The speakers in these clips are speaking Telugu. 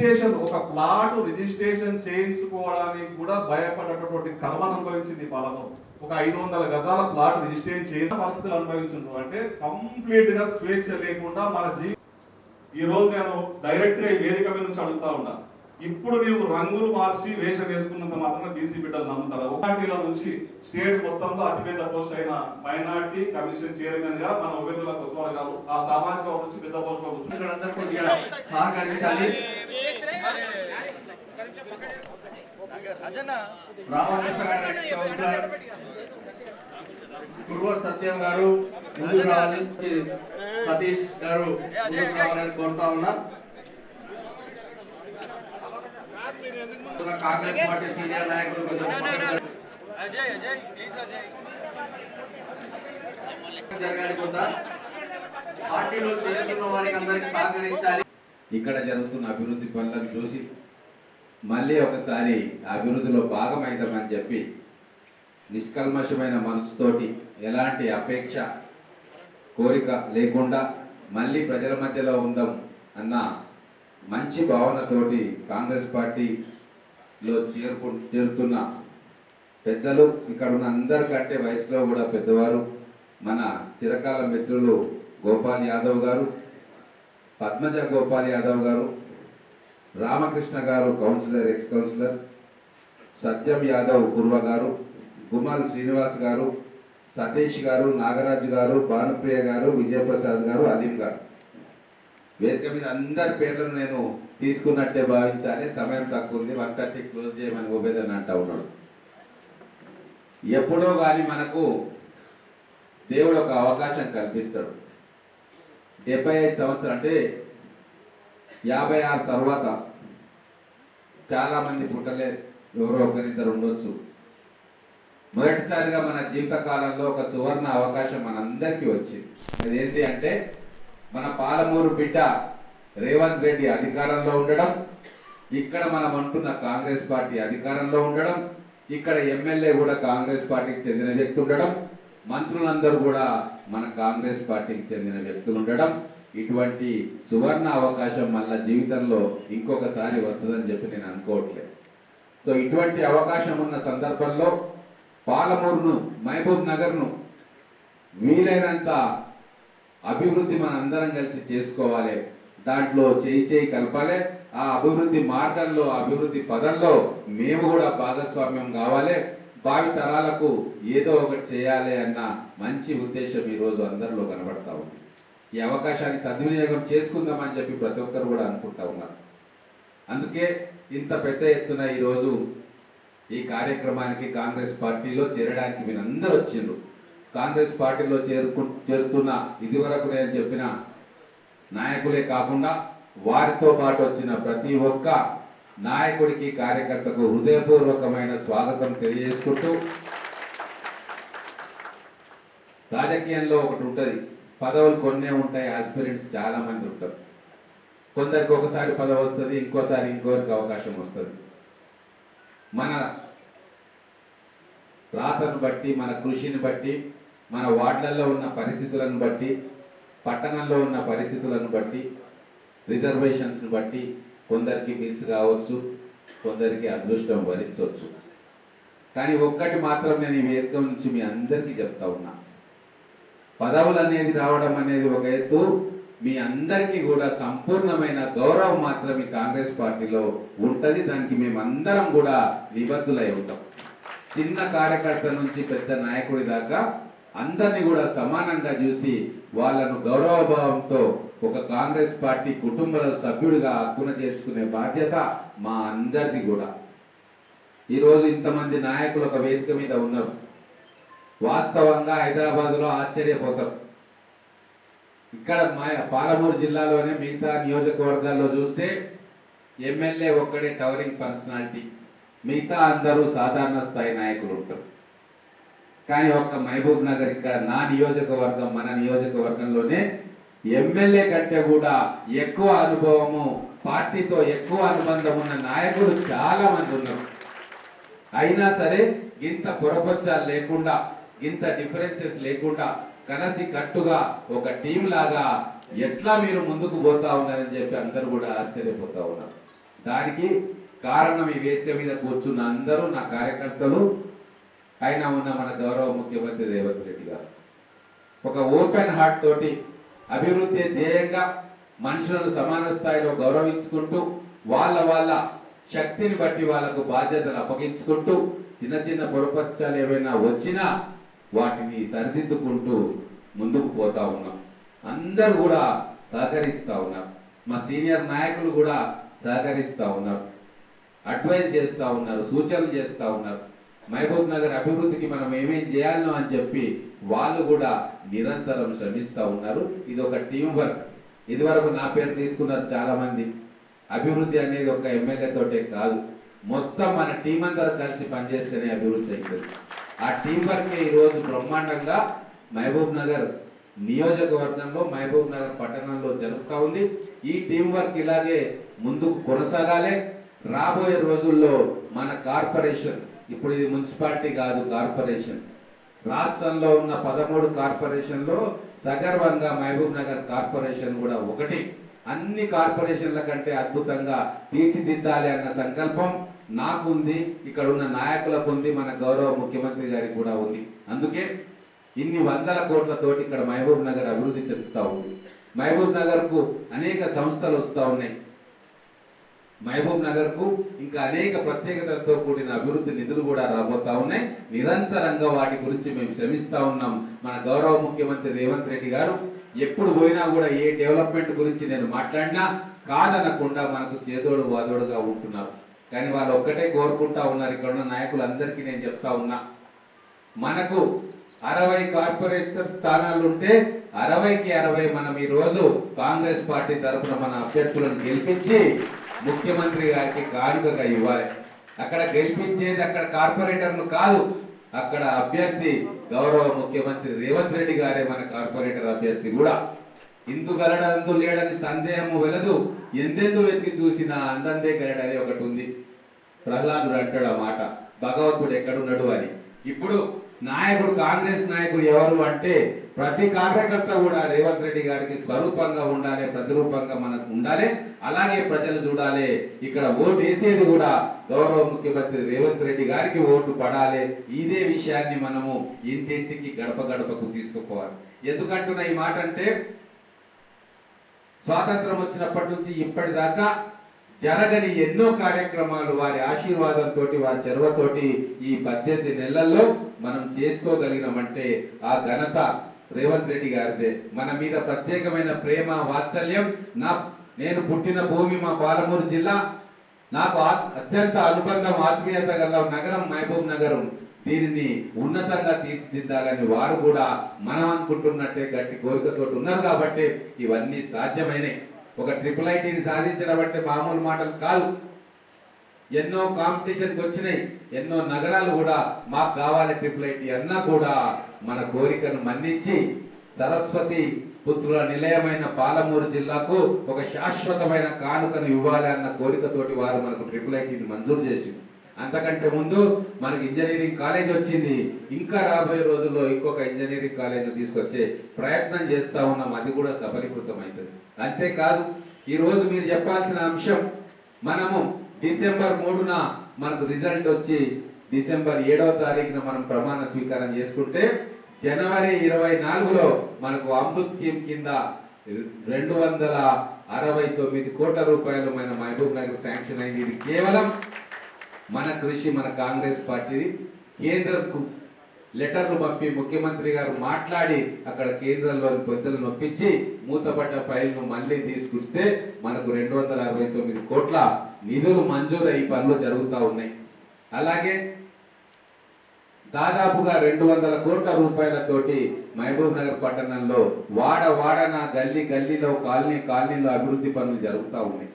రిజిస్ట్రేషన్ ఒక ప్లాట్ రిజిస్ట్రేషన్ చేయించుకోవడానికి కూడా భయపడేటటువంటి కర్మను అనుభవించింది పాలతో ఒక ఐదు వందల గజాల ప్లాట్ రిజిస్ట్రేషన్ చేయని పరిస్థితులు అనుభవించుండ్రు. అంటే కంప్లీట్గా స్వేచ్ఛ లేకుండా మన జీ ఈ రోజు నేను డైరెక్ట్గా ఈ వేదిక మీద నుంచి అడుగుతా ఉన్నా. ఇప్పుడు నీవు రంగులు మార్చి వేషం వేసుకున్నంత మాత్రం బీసీ బిడ్డలు నమ్ముతారు? ఒకటిలో నుంచి స్టేట్ మొత్తంలో అతిపెద్ద పోస్ట్ అయిన మైనార్టీ కమిషన్ చైర్మన్గా మన ఉబేదుల కొత్వాల గారు ఆ సామాజిక నుంచి పెద్ద పోస్ట్లో కూర్చున్నారు సహకరించాలి. సత్యం గారు ముందుకు సతీష్ గారు ముందుకు రావాలని కోరుతా ఉన్నా. కాంగ్రెస్ పార్టీ సీనియర్ నాయకులు జరగాలి కొంత. పార్టీలో చేరుతున్న వారికి అందరికీ సహకరించాలి. ఇక్కడ జరుగుతున్న అభివృద్ధి పనులను చూసి మళ్ళీ ఒకసారి అభివృద్ధిలో భాగమైదామని చెప్పి నిష్కల్మషమైన మనసుతోటి ఎలాంటి అపేక్ష కోరిక లేకుండా మళ్ళీ ప్రజల మధ్యలో ఉందాం అన్న మంచి భావనతోటి కాంగ్రెస్ పార్టీలో చేరుకు చేరుతున్న పెద్దలు ఇక్కడ ఉన్న అందరికంటే వయసులో కూడా పెద్దవారు మన చిరకాల మిత్రులు గోపాల్ యాదవ్ గారు పద్మజ గోపాల్ యాదవ్ గారు రామకృష్ణ గారు councillor ex councillor Satyam Yadav Kurva గారు గుమాల్ శ్రీనివాస్ గారు సతీష్ గారు నాగరాజు గారు భానుప్రియ గారు విజయప్రసాద్ గారు అలీం గారు. వేదిక మీద అందరి పేర్లను నేను తీసుకున్నట్టే భావించాలి. సమయం తక్కువ ఉంది. వన్ థర్టీ క్లోజ్ చేయమని ఉబేదన్ అంటా ఉన్నాడు. ఎప్పుడో కానీ మనకు దేవుడు ఒక అవకాశం కల్పిస్తాడు. డెబ్బై ఐదు సంవత్సరాలు అంటే యాభై ఆరు తర్వాత చాలా మంది పుట్టలేరు ఎవరో ఒకరిద్దరు ఉండొచ్చు. మొదటిసారిగా మన జీవితకాలంలో ఒక సువర్ణ అవకాశం మనందరికీ వచ్చింది. అదేంటి అంటే మన పాలమూరు బిడ్డ రేవంత్ రెడ్డి అధికారంలో ఉండడం ఇక్కడ మనం అంటున్న కాంగ్రెస్ పార్టీ అధికారంలో ఉండడం ఇక్కడ ఎమ్మెల్యే కూడా కాంగ్రెస్ పార్టీకి చెందిన వ్యక్తి ఉండడం మంత్రులందరూ కూడా మన కాంగ్రెస్ పార్టీకి చెందిన వ్యక్తులు ఉండడం ఇటువంటి సువర్ణ అవకాశం మళ్ళా జీవితంలో ఇంకొకసారి వస్తుందని చెప్పి నేను అనుకోవట్లేదు. సో ఇటువంటి అవకాశం ఉన్న సందర్భంలో పాలమూరును మహబూబ్ నగర్ను వీలైనంత అభివృద్ధి మన అందరం కలిసి చేసుకోవాలి. దాంట్లో చేయి చేయి కలపాలి. ఆ అభివృద్ధి మార్గంలో అభివృద్ధి పదంలో మేము కూడా భాగస్వామ్యం కావాలి. భావి తరాలకు ఏదో ఒకటి చేయాలి అన్న మంచి ఉద్దేశం ఈరోజు అందరిలో కనబడతా ఉంది. ఈ అవకాశాన్ని సద్వినియోగం చేసుకుందామని చెప్పి ప్రతి ఒక్కరు కూడా అనుకుంటా ఉన్నారు. అందుకే ఇంత పెద్ద ఎత్తున ఈరోజు ఈ కార్యక్రమానికి కాంగ్రెస్ పార్టీలో చేరడానికి మీరు వచ్చిండ్రు. కాంగ్రెస్ పార్టీలో చేరుకు చేరుతున్న ఇదివరకు నేను చెప్పిన నాయకులే కాకుండా వారితో పాటు వచ్చిన ప్రతి ఒక్క నాయకుడికి కార్యకర్తకు హృదయపూర్వకమైన స్వాగతం తెలియజేసుకుంటూ రాజకీయంలో ఒకటి ఉంటుంది. పదవులు కొన్నే ఉంటాయి ఆస్పిరెంట్స్ చాలా మంది ఉంటారు. కొందరికి ఒకసారి పదవి వస్తుంది ఇంకోసారి ఇంకోరికి అవకాశం వస్తుంది. మన రాతను బట్టి మన కృషిని బట్టి మన వార్డులలో ఉన్న పరిస్థితులను బట్టి పట్టణంలో ఉన్న పరిస్థితులను బట్టి రిజర్వేషన్స్ని బట్టి కొందరికి మిస్ కావచ్చు కొందరికి అదృష్టం వరించవచ్చు. కానీ ఒక్కటి మాత్రం నేను ఈ వేదిక నుంచి మీ అందరికీ చెప్తా ఉన్నా. పదవులు అనేది రావడం అనేది ఒక ఎత్తు మీ అందరికీ కూడా సంపూర్ణమైన గౌరవం మాత్రం ఈ కాంగ్రెస్ పార్టీలో ఉంటుంది. దానికి మేమందరం కూడా నిబద్ధులై ఉంటాం. చిన్న కార్యకర్త నుంచి పెద్ద నాయకుడి దాకా అందరినీ కూడా సమానంగా చూసి వాళ్ళను గౌరవభావంతో ఒక కాంగ్రెస్ పార్టీ కుటుంబ సభ్యుడిగా హక్కున చేర్చుకునే బాధ్యత మా అందరిది కూడా. ఈరోజు ఇంతమంది నాయకులు ఒక వేదిక మీద ఉన్నారు. వాస్తవంగా హైదరాబాద్లో ఆశ్చర్యపోతారు. ఇక్కడ మా పాలమూరు జిల్లాలోనే మిగతా నియోజకవర్గాల్లో చూస్తే ఎమ్మెల్యే ఒక్కడే టవరింగ్ పర్సనాలిటీ. మిగతా అందరూ సాధారణ స్థాయి నాయకులు ఉంటారు. కానీ ఒక్క మహబూబ్ నగర్ ఇక్కడ నా నియోజకవర్గం మన నియోజకవర్గంలోనే ఎమ్మెల్యే కంటే కూడా ఎక్కువ అనుభవము పార్టీతో ఎక్కువ అనుబంధం ఉన్న నాయకులు చాలా మంది ఉన్నారు. అయినా సరే ఇంత పొరపచ్చాలు లేకుండా ఇంత డిఫరెన్సెస్ లేకుండా కలిసి కట్టుగా ఒక టీం లాగా ఎట్లా మీరు ముందుకు పోతా ఉన్నారని చెప్పి అందరూ కూడా ఆశ్చర్యపోతా ఉన్నారు. దానికి కారణం ఈ వేదిక మీద కూర్చున్న అందరూ నా కార్యకర్తలు అయినా ఉన్న మన గౌరవ ముఖ్యమంత్రి రేవంత్ రెడ్డి గారు. ఒక ఓపెన్ హార్ట్ తోటి అభివృద్ధి ధ్యేయంగా మనుషులను సమాన స్థాయిలో గౌరవించుకుంటూ వాళ్ళ వాళ్ళ శక్తిని బట్టి వాళ్ళకు బాధ్యతలు అప్పగించుకుంటూ చిన్న చిన్న పొరపక్షాలు ఏవైనా వచ్చినా వాటిని సరిదిద్దుకుంటూ ముందుకు పోతా ఉన్నాం. అందరూ కూడా సహకరిస్తా ఉన్నారు. మా సీనియర్ నాయకులు కూడా సహకరిస్తూ ఉన్నారు. అడ్వైజ్ చేస్తూ ఉన్నారు సూచనలు చేస్తూ ఉన్నారు. మహబూబ్ నగర్ అభివృద్ధికి మనం ఏమేం చేయాలనో అని చెప్పి వాళ్ళు కూడా నిరంతరం శ్రమిస్తూ ఉన్నారు. ఇది ఒక టీం వర్క్ ఇదివరకు నా పేరు తీసుకున్నారు చాలా మంది అభివృద్ధి అనేది ఒక ఎమ్మెల్యే తోటే కాదు. మొత్తం మన టీం అందరూ కలిసి పనిచేస్తేనే అభివృద్ధి అవుతుంది ఆ టీం వర్క్ ఈ రోజు బ్రహ్మాండంగా మహబూబ్ నగర్ నియోజకవర్గంలో మహబూబ్ నగర్ పట్టణంలో జరుగుతూ ఉంది. ఈ టీం వర్క్ ఇలాగే ముందుకు కొనసాగాలి. రాబోయే రోజుల్లో మన కార్పొరేషన్ ఇప్పుడు ఇది మున్సిపాలిటీ కాదు కార్పొరేషన్. రాష్ట్రంలో ఉన్న పదమూడు కార్పొరేషన్లో సగర్వంగా మహబూబ్ నగర్ కార్పొరేషన్ కూడా ఒకటి. అన్ని కార్పొరేషన్ల కంటే అద్భుతంగా తీర్చిదిద్దాలి అన్న సంకల్పం నాకుంది ఇక్కడ ఉన్న నాయకులకు ఉంది మన గౌరవ ముఖ్యమంత్రి గారికి కూడా ఉంది. అందుకే ఇన్ని వందల కోట్లతోటి ఇక్కడ మహబూబ్ నగర్ అభివృద్ధి చెందుతా ఉంది. మహబూబ్ నగర్కు అనేక సంస్థలు వస్తూ ఉన్నాయి. మహబూబ్ నగర్కు ఇంకా అనేక ప్రత్యేకతలతో కూడిన అభివృద్ధి నిధులు కూడా రాబోతా ఉన్నాయి. నిరంతరంగా వాటి గురించి మేము శ్రమిస్తా ఉన్నాం. మన గౌరవ ముఖ్యమంత్రి రేవంత్ రెడ్డి గారు ఎప్పుడు పోయినా కూడా ఏ డెవలప్మెంట్ గురించి నేను మాట్లాడినా కాదనకుండా మనకు చేదోడు వాదోడుగా ఉంటున్నారు. కానీ వాళ్ళు ఒక్కటే కోరుకుంటా ఉన్నారు. ఇక్కడ ఉన్న నాయకులందరికీ నేను చెప్తా ఉన్నా. మనకు అరవై కార్పొరేటర్ స్థానాలు ఉంటే అరవైకి అరవై మనం ఈ రోజు కాంగ్రెస్ పార్టీ తరఫున మన అభ్యర్థులను గెలిపించి ముఖ్యమంత్రి గారికి కానుకగా ఇవ్వాలి. అక్కడ గెలిపించేది అక్కడ కార్పొరేటర్లు కాదు. అక్కడ అభ్యర్థి గౌరవ ముఖ్యమంత్రి రేవంత్ రెడ్డి గారే మన కార్పొరేటర్ అభ్యర్థి కూడా. ఇందు గలడందు లేడని సందేహము వెలదు. ఎందెందు వెతికి చూసినా అందందే గలడని ఒకటి ఉంది. ప్రహ్లాదుడు అంటాడు ఆ మాట. భగవంతుడు ఎక్కడున్నాడు అని. ఇప్పుడు నాయకుడు కాంగ్రెస్ నాయకుడు ఎవరు అంటే ప్రతి కార్యకర్త కూడా రేవంత్ రెడ్డి గారికి స్వరూపంగా ఉండాలి ప్రతిరూపంగా మనకు ఉండాలి. అలాగే ప్రజలు చూడాలి ఇక్కడ ఓటు వేసేది కూడా గౌరవ ముఖ్యమంత్రి రేవంత్ రెడ్డి గారికి ఓటు పడాలి. ఇదే విషయాన్ని మనము ఇంటింటికి గడప గడపకు తీసుకుపోవాలి. ఎందుకంటున్న ఈ మాట అంటే స్వాతంత్రం వచ్చినప్పటి నుంచి ఇప్పటిదాకా జరగని ఎన్నో కార్యక్రమాలు వారి ఆశీర్వాదంతో వారి చెరువతోటి ఈ పద్దెనిమిది నెలల్లో మనం చేసుకోగలిగినామంటే ఆ ఘనత రేవంత్ రెడ్డి గారిదే. మన మీద ప్రత్యేకమైన ప్రేమ వాత్సల్యం నా నేను పుట్టిన భూమి మా పాలమూరు జిల్లా. నాకు అత్యంత అనుబంధం ఆత్మీయత గల నగరం మహబూబ్ నగరం. దీనిని ఉన్నతంగా తీర్చిదిద్దాలని వారు కూడా మనం అనుకుంటున్నట్టే గట్టి కోరికతో ఉన్నారు కాబట్టి ఇవన్నీ సాధ్యమైనవి ఒక ట్రిపుల్ ఐటీని సాధించడం అంటే మామూలు మాటలు కాదు. ఎన్నో కాంపిటీషన్కి వచ్చినాయి. ఎన్నో నగరాలు కూడా మాకు కావాలి ట్రిపుల్ ఐటీ అన్నా కూడా మన కోరికను మన్నించి సరస్వతి పుత్రుల నిలయమైన పాలమూరు జిల్లాకు ఒక శాశ్వతమైన కానుకను ఇవ్వాలి అన్న కోరికతోటి వారు మనకు ట్రిపుల్ ఐటీని మంజూరు చేసింది. అంతకంటే ముందు మనకి ఇంజనీరింగ్ కాలేజ్ వచ్చింది. ఇంకా రాబోయే రోజుల్లో ఇంకొక ఇంజనీరింగ్ కాలేజ్ తీసుకొచ్చే ప్రయత్నం చేస్తూ ఉన్నాం. అది కూడా సఫలీకృతం అవుతుంది అంతేకాదు ఈరోజు మీరు చెప్పాల్సిన అంశం మనము డిసెంబర్ మూడున మనకు రిజల్ట్ వచ్చి డిసెంబర్ ఏడవ తారీఖున మనం ప్రమాణ స్వీకారం చేసుకుంటే జనవరి ఇరవై నాలుగులో మనకు అమృత్ స్కీమ్ కింద రెండు వందల అరవై తొమ్మిది కోట్ల రూపాయలు మన మహబూబ్ నగర్ శాంక్షన్ అయింది. ఇది కేవలం మన కృషి మన కాంగ్రెస్ పార్టీ కేంద్రంకు లెటర్లు పంపి ముఖ్యమంత్రి గారు మాట్లాడి అక్కడ కేంద్రంలోని పెద్దలు నొప్పించి మూతపడ్డ ఫైల్ను మళ్ళీ తీసుకొస్తే మనకు రెండు వందల అరవై తొమ్మిది కోట్ల నిధులు మంజూరు అయ్యి పనులు జరుగుతూ ఉన్నాయి. అలాగే దాదాపుగా రెండు వందల కోట్ల రూపాయలతోటి మహబూబ్ నగర్ పట్టణంలో వాడ వాడన గల్లీ గల్లీలో కాలనీ కాలనీలో అభివృద్ధి పనులు జరుగుతూ ఉన్నాయి.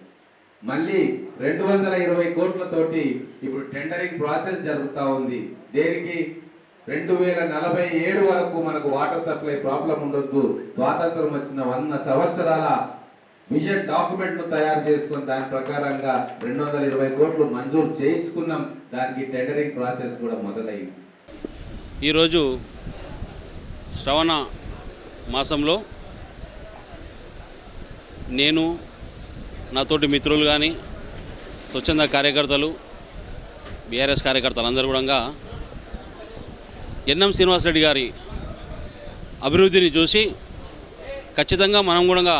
మళ్ళీ రెండు వందల ఇరవై కోట్లతోటి ఇప్పుడు టెండరింగ్ ప్రాసెస్ జరుగుతూ ఉంది. దేనికి రెండు వేల నలభై ఏడు వరకు మనకు వాటర్ సప్లై ప్రాబ్లం ఉండొద్దు. స్వాతంత్రం వచ్చిన వంద సంవత్సరాల విజన్ డాక్యుమెంట్ను తయారు చేసుకుని దాని ప్రకారంగా రెండు వందల ఇరవై కోట్లు మంజూరు చేయించుకున్నాం. దానికి టెండరింగ్ ప్రాసెస్ కూడా మొదలైంది. ఈరోజు శ్రవణ మాసంలో నేను నాతోటి మిత్రులు కానీ స్వచ్ఛంద కార్యకర్తలు బీఆర్ఎస్ కార్యకర్తలు అందరూ కూడా ఎన్ఎం శ్రీనివాసరెడ్డి గారి అభివృద్ధిని చూసి ఖచ్చితంగా మనం కూడా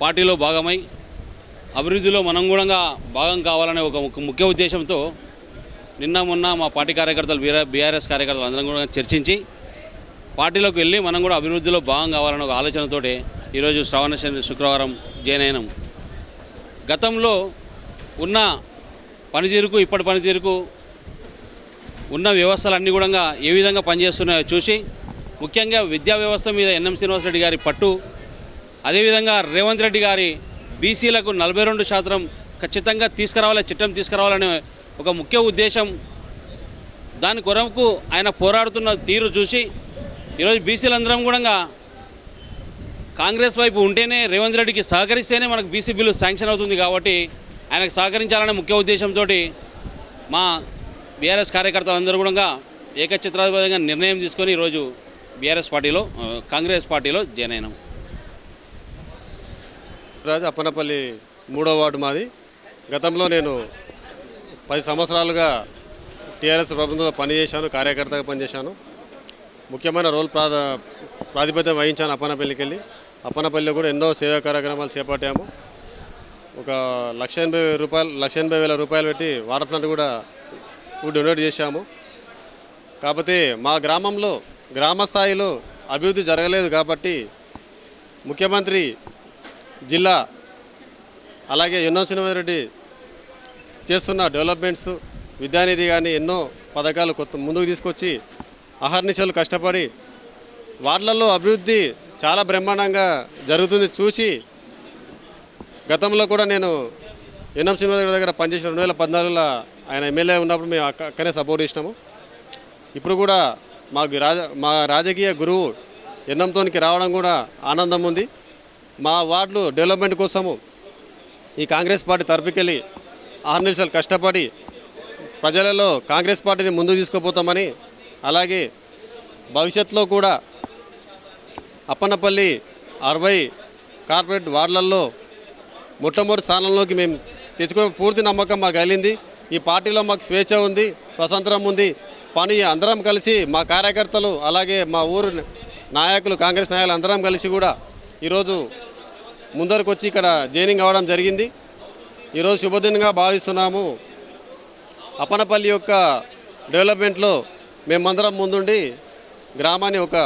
పార్టీలో భాగమై అభివృద్ధిలో మనం కూడా భాగం కావాలనే ఒక ముఖ్య- ముఖ్య ఉద్దేశంతో నిన్న మొన్న మా పార్టీ కార్యకర్తలు బీఆర్ఎస్ కార్యకర్తలు అందరం కూడా చర్చించి పార్టీలోకి వెళ్ళి మనం కూడా అభివృద్ధిలో భాగం కావాలన్న ఒక ఆలోచనతోటి ఈరోజు శ్రావణ శని శుక్రవారం జాయిన్ గతంలో ఉన్న పనితీరుకు ఇప్పటి పనితీరుకు ఉన్న వ్యవస్థలన్నీ కూడా ఏ విధంగా పనిచేస్తున్నాయో చూసి ముఖ్యంగా విద్యా వ్యవస్థ మీద ఎన్ఎం శ్రీనివాసరెడ్డి గారి పట్టు అదేవిధంగా రేవంత్ రెడ్డి గారి బీసీలకు నలభై రెండు శాతం ఖచ్చితంగా తీసుకురావాలి చట్టం తీసుకురావాలనే ఒక ముఖ్య ఉద్దేశం దాని కొరకు ఆయన పోరాడుతున్న తీరు చూసి ఈరోజు బీసీలందరం కూడా కాంగ్రెస్ వైపు ఉంటేనే రేవంత్ రెడ్డికి సహకరిస్తేనే మనకు బీసీ బిల్లు శాంక్షన్ అవుతుంది కాబట్టి ఆయనకు సహకరించాలనే ముఖ్య ఉద్దేశంతో మా బీఆర్ఎస్ కార్యకర్తలందరూ కూడా ఏకచిత్రాధిపతిగా నిర్ణయం తీసుకొని ఈరోజు బీఆర్ఎస్ పార్టీలో కాంగ్రెస్ పార్టీలో జాయిన్ అయినాం. రాజు అప్పనపల్లి మూడో వార్డు మాది. గతంలో నేను పది సంవత్సరాలుగా టీఆర్ఎస్ ప్రభుత్వంలో పనిచేశాను కార్యకర్తగా పనిచేశాను. ముఖ్యమైన రోల్ ప్రాధ ప్రాతిపత్యం వహించాను అప్పనపల్లికి వెళ్ళి అప్పనపల్లిలో కూడా ఎన్నో సేవా కార్యక్రమాలు చేపట్టాము. ఒక లక్ష ఎనభై రూపాయలు లక్ష ఎనభై వేల రూపాయలు పెట్టి వాటర్ ప్లాంట్ కూడా డొనేట్ చేశాము. కాకపోతే మా గ్రామంలో గ్రామ స్థాయిలో అభివృద్ధి జరగలేదు కాబట్టి ముఖ్యమంత్రి జిల్లా అలాగే ఎన్నో రెడ్డి చేస్తున్న డెవలప్మెంట్స్ విద్యానిధి కానీ ఎన్నో పథకాలు కొత్త ముందుకు తీసుకొచ్చి అహర్నిశలు కష్టపడి వార్డులలో అభివృద్ధి చాలా బ్రహ్మాండంగా జరుగుతుంది. చూసి గతంలో కూడా నేను ఎన్ఎం శ్రీనివాసరెడ్డి దగ్గర పనిచేసిన రెండు వేల పద్నాలుగులో ఆయన ఎమ్మెల్యే ఉన్నప్పుడు మేము అక్కనే సపోర్ట్ చేసినాము. ఇప్పుడు కూడా మాకు రాజ మా రాజకీయ గురువు ఎన్నంతోనికి రావడం కూడా ఆనందం ఉంది. మా వార్డులు డెవలప్మెంట్ కోసము ఈ కాంగ్రెస్ పార్టీ తరపుకెళ్ళి ఆరు నిమిషాలు కష్టపడి ప్రజలలో కాంగ్రెస్ పార్టీని ముందుకు తీసుకుపోతామని అలాగే భవిష్యత్తులో కూడా అప్పన్నపల్లి అరవై కార్పొరేట్ వార్డులలో మొట్టమొదటి స్థానంలోకి మేము తెచ్చుకునే పూర్తి నమ్మకం మాకు కలిగింది. ఈ పార్టీలో మాకు స్వేచ్ఛ ఉంది స్వతంత్రం ఉంది. పని అందరం కలిసి మా కార్యకర్తలు అలాగే మా ఊరు నాయకులు కాంగ్రెస్ నాయకులు అందరం కలిసి కూడా ఈరోజు ముందరకు వచ్చి ఇక్కడ జైనింగ్ అవ్వడం జరిగింది. ఈరోజు శుభదినంగా భావిస్తున్నాము. అప్పనపల్లి యొక్క డెవలప్మెంట్లో మేమందరం ముందుండి గ్రామాన్ని ఒక